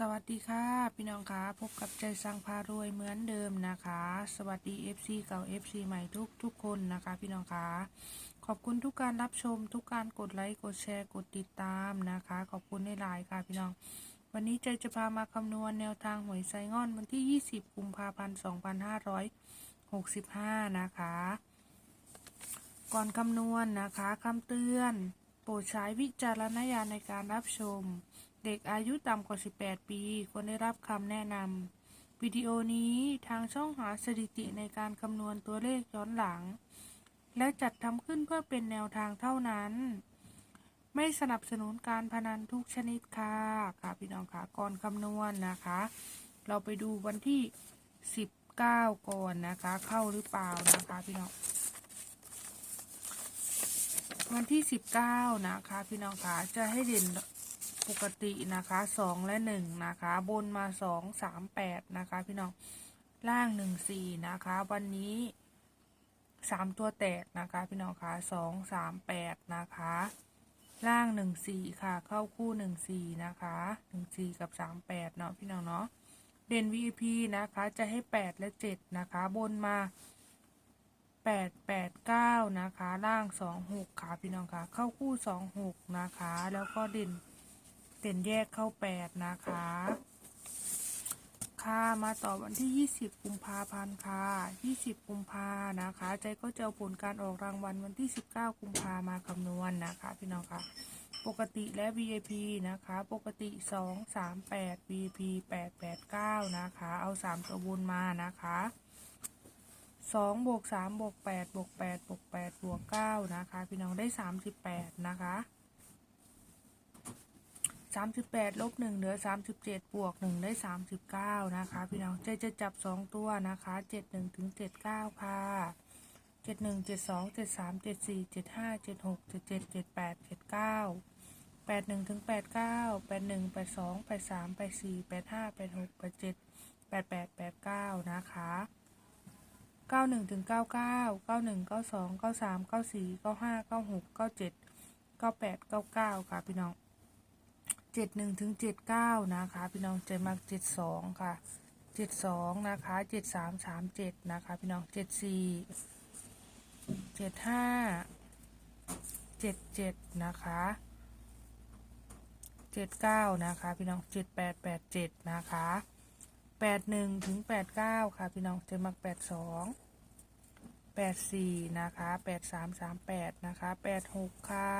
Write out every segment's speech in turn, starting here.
สวัสดีค่ะ พี่น้องคะพบกับใจสังพารวยเหมือนเดิมนะคะ สวัสดี FC เก่า FC ใหม่ทุกทุกคนนะคะ พี่น้องคะขอบคุณทุกการรับชมทุกการกดไลค์กดแชร์กดติดตามนะคะ ขอบคุณในไลน์ค่ะพี่น้อง วันนี้ใจจะพามาคำนวณแนวทางหวยไซงอนวันที่ 20 กุมภาพันธ์ 2565 นะคะ ก่อนคำนวณนะคะคำเตือน โปรดใช้วิจารณญาณในการรับชม เด็กอายุต่ำกว่า 18 ปี ควรได้รับคำแนะนำ วิดีโอนี้ทางช่องหาสถิติในการคำนวณตัวเลขย้อนหลัง และจัดทำขึ้นเพื่อเป็นแนวทางเท่านั้น ไม่สนับสนุนการพนันทุกชนิดค่ะค่ะพี่น้องค่ะก่อนคำนวณนะคะ เราไปดูวันที่ 19 ก่อนนะคะ เข้าหรือเปล่านะคะพี่น้องวันที่ 19 นะคะ พี่น้องคะจะให้เด่น ปกตินะคะ2และ1นะคะ บนมา2 3 8นะคะ พี่น้องล่าง1 4นะคะ วันนี้3ตัวแตกนะคะ พี่น้องคะ2 3 8นะคะ ล่าง1 4ค่ะ เข้าคู่1 4นะคะ1 4กับ3 8เนาะพี่น้องเนาะเด่น VIP นะคะ จะให้8และ7นะคะ บนมาแปดแปดเก้านะคะ ล่างสองหกค่ะพี่น้องคะเข้าคู่สองหกนะคะ แล้วก็เด่น เด่นแยกเข้าแปดนะคะ ค่ะมาต่อวันที่ยี่สิบกุมภาพันธ์ค่ะยี่สิบกุมภานะคะ ใจก็จะเอาผลการออกรางวัลวันที่สิบเก้ากุมภามาคำนวณนะคะ พี่น้องค่ะ ปกติและ VIP นะคะ ปกติสองสามแปด VIP แปดแปดเก้านะคะ เอาสามตัวบนมานะคะสองบวกสามบวกแปดบวกแปดบวกแปดบวกเก้านะคะ พี่น้องได้สามสิบแปดนะคะ สามสิบแปดลบหนึ่งเหลือสามสิบเจ็ดบวกหนึ่งได้สามสิบเก้านะคะพี่น้องจะจะจับสองตัวนะคะเจ็ดหนึ่งถึงเจ็ดเก้าค่ะเจ็ดหนึ่งเจ็ดสองเจ็ดสามเจ็ดสี่เจ็ดห้าเจ็ดหกเจ็ดเจ็ดเจ็ดแปดเจ็ดเก้าแปดหนึ่งถึงแปดเก้าแปดหนึ่งแปดสองแปดสามแปดสี่แปดห้าแปดหกแปดเจ็ดแปดแปดแปดเก้านะคะเก้าหนึ่งถึงเก้าเก้าเก้าหนึ่งเก้าสองเก้าสามเก้าสี่เก้าห้าเก้าหกเก้าเจ็ดเก้าแปดเก้าเก้าค่ะพี่น้อง เจ็ดหนึ่งถึงเจ็ดเก้านะคะ พี่น้องใจมักเจ็ดสองค่ะเจ็ดสองนะคะเจ็ดสามสามเจ็ดนะคะ พี่น้องเจ็ดสี่เจ็ดห้าเจ็ดเจ็ดนะคะเจ็ดเก้านะคะ พี่น้องเจ็ดแปดแปดเจ็ดนะคะแปดหนึ่งถึงแปดเก้าค่ะ พี่น้องใจมักแปดสองแปดสี่นะคะแปดสามสามแปดนะคะแปดหกค่ะ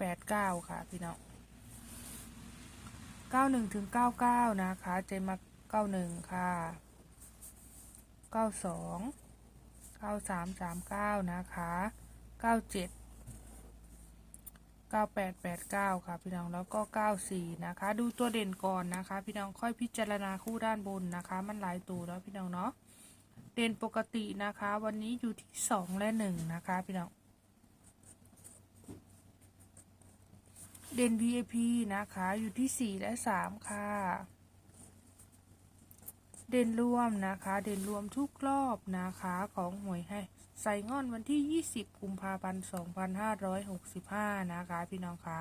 แปดเก้าค่ะพี่น้องเก้าหนึ่งถึงเก้าเก้านะคะใจมักเก้าหนึ่งค่ะเก้าสองเก้าสามสามเก้านะคะเก้าเจ็ด9889ค่ะพี่น้องแล้วก็94นะคะ ดูตัวเด่นก่อนนะคะ พี่น้องค่อยพิจารณาคู่ด้านบนนะคะ มันหลายตัวแล้วพี่น้องเนาะเด่นปกตินะคะ วันนี้อยู่ที่2และ1นะคะ พี่น้อง เด่น VIP นะคะ อยู่ที่ 4 และ 3 ค่ะ เด่นรวมนะคะ เด่นรวมทุกรอบนะคะของหวยให้ใส่งอนวันที่ 20 กุมภาพันธ์ 2565 นะคะ พี่น้องคะ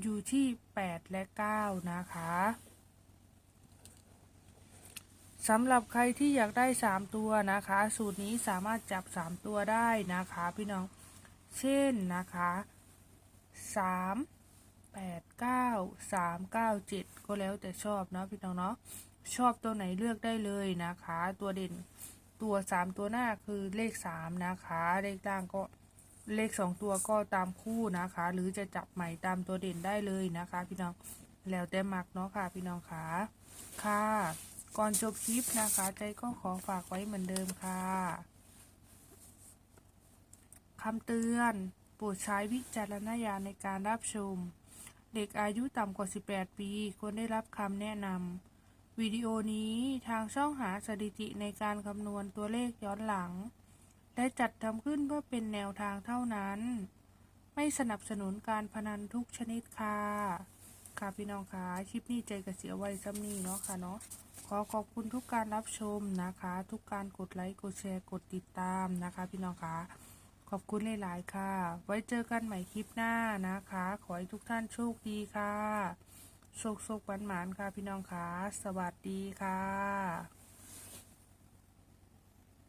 อยู่ที่ 8 และ 9 นะคะสำหรับใครที่อยากได้ 3 ตัวนะคะ สูตรนี้สามารถจับ 3 ตัวได้นะคะ พี่น้อง เช่นนะคะ 3 8 9 3 9 7ก็แล้วแต่ชอบเนาะพี่น้องเนาะชอบตัวไหนเลือกได้เลยนะคะ ตัวเด่นตัวสามตัวหน้าคือเลขสามนะคะ เลขล่างก็เลขสองตัวก็ตามคู่นะคะ หรือจะจับใหม่ตามตัวเด่นได้เลยนะคะ พี่น้องแล้วแต่มักเนาะค่ะ พี่น้องค่ะค่ะก่อนจบคลิปนะคะ ใจก็ขอฝากไว้เหมือนเดิมค่ะคำเตือน ปรดใช้วิจารณญาณในการรับชม เด็กอายุต่ำกว่า 18 ปี ควรได้รับคำแนะนำ วิดีโอนี้ทางช่องหาสถิติในการคำนวณตัวเลขย้อนหลัง และจัดทำขึ้นเพื่อเป็นแนวทางเท่านั้น ไม่สนับสนุนการพนันทุกชนิดค่ะ ค่ะพี่น้องคะคลิปนี้ใจกระเสียไว้ซ้ำนี้เนาะค่ะเนาะ ขอขอบคุณทุกการรับชมนะคะ ทุกการกดไลค์ กดแชร์ กดติดตามนะคะ พี่น้องคะ ขอบคุณหลาย ๆ ค่ะ ไว้เจอกันใหม่คลิปหน้านะคะ ขอให้ทุกท่านโชคดีค่ะ โชคโชคหวานหมานค่ะพี่น้องค่ะ สวัสดีค่ะ